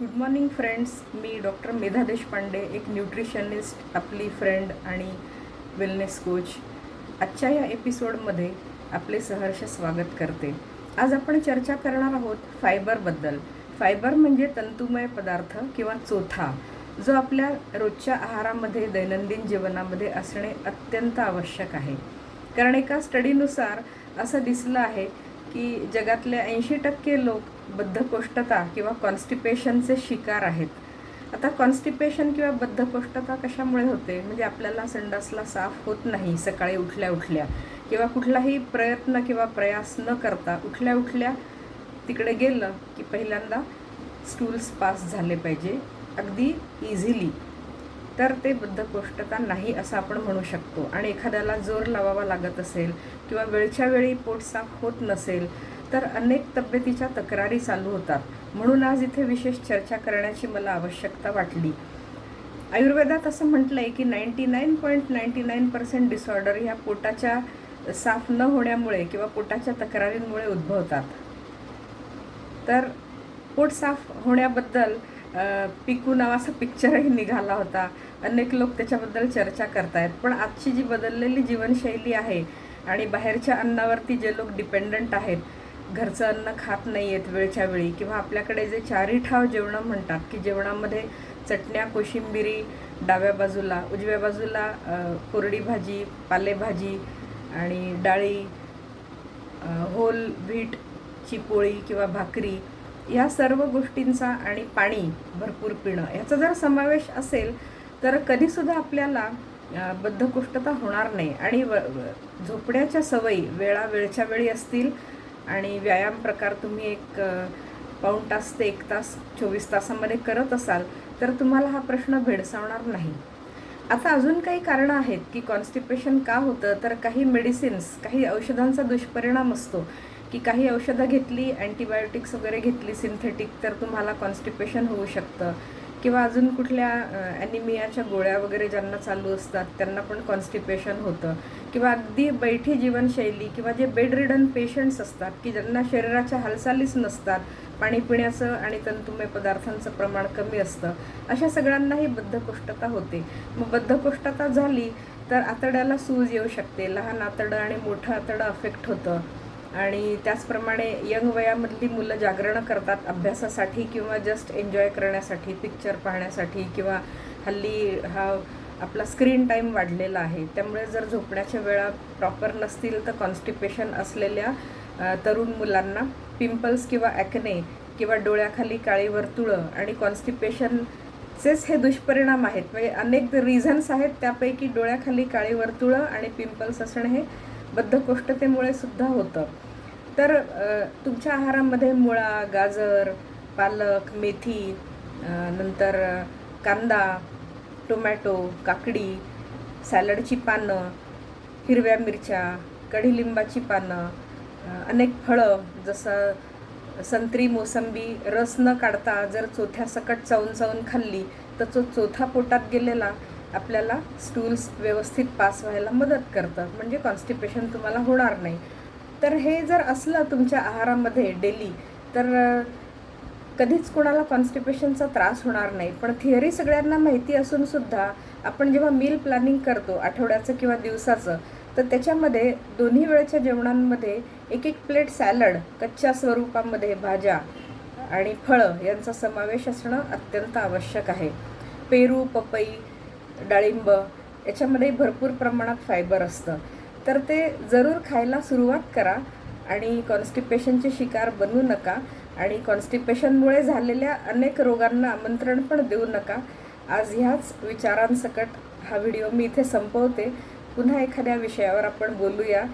Good morning friends मी doctor Medha Deshpande एक nutritionist आपली फ्रेंड आणि वेलनेस कोच आजच्या या एपिसोडमध्ये आपले सहर्ष स्वागत करते. आज आपण चर्चा करणार आहोत फायबरबद्दल फायबर म्हणजे तंतुमय पदार्थ किंवा चोथा जो आपल्या रोजच्या आहारामध्ये दैनंदिन जीवनामध्ये असणे अत्यंत आवश्यक आहे. कारण एका स्टडीनुसार असं दिसलं आहे की जगातले ऐंशी टक्के लोक बद्धकोष्ठता किंवा कॉन्स्टिपेशनचे शिकार आहेत. आता कॉन्स्टिपेशन किंवा बद्धकोष्ठता कशामुळे होते? म्हणजे आपल्याला संडासला साफ होत नाही सकाळी उठल्या उठल्या. किंवा कुठलाही प्रयत्न किंवा प्रयास न करता उठल्या उठल्या तिकडे गेलं की पहिल्यांदा स्टूल्स पास झाले पाहिजे अगदी इझिली तर ते बद्धकोष्ठता नाही असं आपण म्हणू शकतो. आणि एखाद्याला जोर लावावा लागत असेल किंवा वेळच्या वेळी पोट साफ होत नसेल तर अनेक तब्येतीच्या तक्रारी चालू होतात. म्हणून आज इथे विशेष चर्चा करण्याची मला आवश्यकता वाटली. आयुर्वेदात असं म्हटलं आहे की ninety nine point ninety nine percent disorder ह्या पोटाच्या साफ न होण्यामुळे किंवा पोटाच्या तक्रारींमुळे उद्भवतात. तर पोट साफ होण्याबद्दल पिकू नावाचा पिक्चरही निघाला होता. अनेक लोक त्याच्याबद्दल चर्चा करतायत. पण आजची जी बदललेली जीवनशैली आहे आणि बाहेरच्या अन्नावरती जे लोक डिपेंडंट आहेत घरचं अन्न खात नाही आहेत वेळच्या वेळी किंवा आपल्याकडे जे चारी ठाव जेवणं म्हणतात की जेवणामध्ये चटण्या कोशिंबिरी डाव्या बाजूला उजव्या बाजूला कोरडी भाजी पालेभाजी आणि डाळी होल व्हीटची पोळी किंवा भाकरी या सर्व गोष्टींचा आणि पाणी भरपूर पिणं ह्याचा जर समावेश असेल तर कधीसुद्धा आपल्याला बद्धकोष्ठता होणार नाही. आणि व व- झोपण्याच्या सवयी वेळा वेळच्या वेळी असतील आणि व्यायाम प्रकार तुम्ही एक पाऊण तास ते एक तास चोवीस तासामध्ये करत असाल तर तुम्हाला हा प्रश्न भेडसावणार नाही. आता अजून काही कारणं आहेत की कॉन्स्टिपेशन का होतं? तर काही मेडिसिन्स काही औषधांचा दुष्परिणाम असतो की काही औषधं घेतली अँटीबायोटिक्स वगैरे घेतली सिंथेटिक तर तुम्हाला कॉन्स्टिपेशन होऊ शकतं. किंवा अजून कुठल्या ॲनिमियाच्या गोळ्या वगैरे ज्यांना चालू असतात त्यांना पण कॉन्स्टिपेशन होतं. किंवा अगदी बैठी जीवनशैली किंवा जे बेडरिडन पेशंट्स असतात की ज्यांना शरीराच्या हालचालीच नसतात पाणी पिण्याचं आणि तंतुमय पदार्थांचं प्रमाण कमी असतं अशा सगळ्यांनाही बद्धकोष्ठता होते. मग बद्धकोष्ठता झाली तर आतड्याला सूज येऊ शकते लहान आतडं आणि मोठं आतडं अफेक्ट होतं. आणि त्याचप्रमाणे यंग वयामधली मुलं जागरणं करतात अभ्यासासाठी किंवा जस्ट एन्जॉय करण्यासाठी पिक्चर पाहण्यासाठी किंवा हल्ली हा आपला स्क्रीन टाईम वाढलेला आहे. त्यामुळे जर झोपण्याच्या वेळा प्रॉपर नसतील तर कॉन्स्टिपेशन असलेल्या तरुण मुलांना पिंपल्स किंवा ॲक्ने किंवा डोळ्याखाली काळी वर्तुळं आणि कॉन्स्टिपेशनचेच हे दुष्परिणाम आहेत. म्हणजे अनेक रिझन्स आहेत त्यापैकी डोळ्याखाली काळी वर्तुळं आणि पिंपल्स असणं हे बद्धकोष्ठतेमुळे सुद्धा होतं. तर तुमच्या आहारामध्ये मुळा गाजर पालक मेथी नंतर कांदा टोमॅटो काकडी सॅलडची पानं हिरव्या मिरच्या कढीलिंबाची पानं अनेक फळं जसं संत्री मोसंबी रस न काढता जर चोथ्यासकट चावून चावून खाल्ली तर तो चोथा पोटात गेलेला. आपल्याला स्टूल्स व्यवस्थित पास व्हायला मदत करतं म्हणजे कॉन्स्टिपेशन तुम्हाला होणार नाही. तर हे जर असलं तुमच्या आहारामध्ये डेली तर कधीच कोणाला कॉन्स्टिपेशनचा त्रास होणार नाही. पण थिअरी सगळ्यांना माहिती असूनसुद्धा आपण जेव्हा मील प्लॅनिंग करतो आठवड्याचं किंवा दिवसाचं तर त्याच्यामध्ये दोन्ही वेळच्या जेवणांमध्ये एक एक प्लेट सॅलड कच्च्या स्वरूपामध्ये भाज्या आणि फळं यांचा समावेश असणं अत्यंत आवश्यक आहे. पेरू पपई डाळिंब याच्यामध्ये भरपूर प्रमाणात फायबर असतं. तर ते जरूर खायला सुरुवात करा आणि कॉन्स्टिपेशनचे शिकार बनू नका आणि कॉन्स्टिपेशनमुळे झालेल्या अनेक रोगांना आमंत्रण पण देऊ नका. आज ह्याच विचारांसकट हा व्हिडिओ मी इथे संपवते. पुन्हा एखाद्या विषयावर आपण बोलूया.